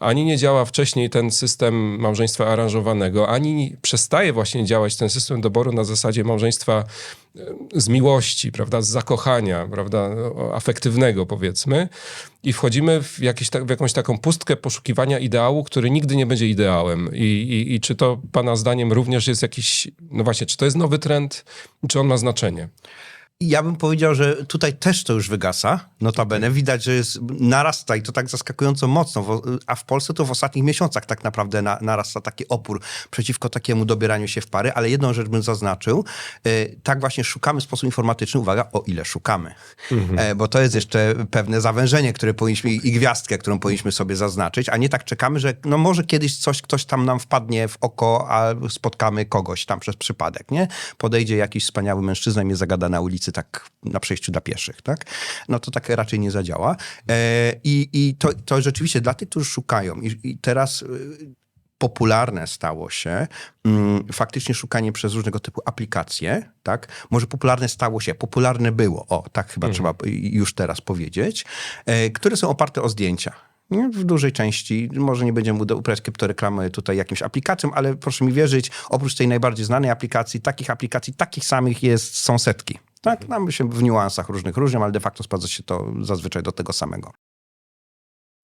ani nie działa wcześniej ten system małżeństwa aranżowanego, ani przestaje właśnie działać ten system doboru na zasadzie małżeństwa e, z miłości, prawda, z zakochania, prawda, afektywnego powiedzmy i wchodzimy w, w jakąś taką pustkę poszukiwania ideału, który nigdy nie będzie ideałem. I, i, I czy to pana zdaniem również jest jakiś, no właśnie, czy to jest nowy trend, czy on ma znaczenie? Ja bym powiedział, że tutaj też to już wygasa, notabene. Widać, że jest narasta i to tak zaskakująco mocno, a w Polsce to w ostatnich miesiącach tak naprawdę na, narasta taki opór przeciwko takiemu dobieraniu się w pary, ale jedną rzecz bym zaznaczył, y, tak właśnie szukamy w sposób informatyczny, uwaga, o ile szukamy. E, bo to jest jeszcze pewne zawężenie, które powinniśmy, i gwiazdkę, którą powinniśmy sobie zaznaczyć, a nie tak czekamy, że no może kiedyś coś, ktoś tam nam wpadnie w oko, a spotkamy kogoś tam przez przypadek, nie? Podejdzie jakiś wspaniały mężczyzna i mnie zagada na ulicy tak na przejściu dla pieszych, tak? No to tak raczej nie zadziała. E, I i to, to rzeczywiście dla tych, którzy szukają i, i teraz... y, popularne stało się mm, faktycznie szukanie przez różnego typu aplikacje, tak? Może popularne stało się, popularne było, o, tak chyba trzeba już teraz powiedzieć, e, które są oparte o zdjęcia. W dużej części, może nie będziemy uprawiać kryptoreklamy tutaj jakimś aplikacjom, ale proszę mi wierzyć, oprócz tej najbardziej znanej aplikacji, takich aplikacji, takich samych jest, są setki. Tak, nam się w niuansach różnych różnią, ale de facto sprawdza się to zazwyczaj do tego samego.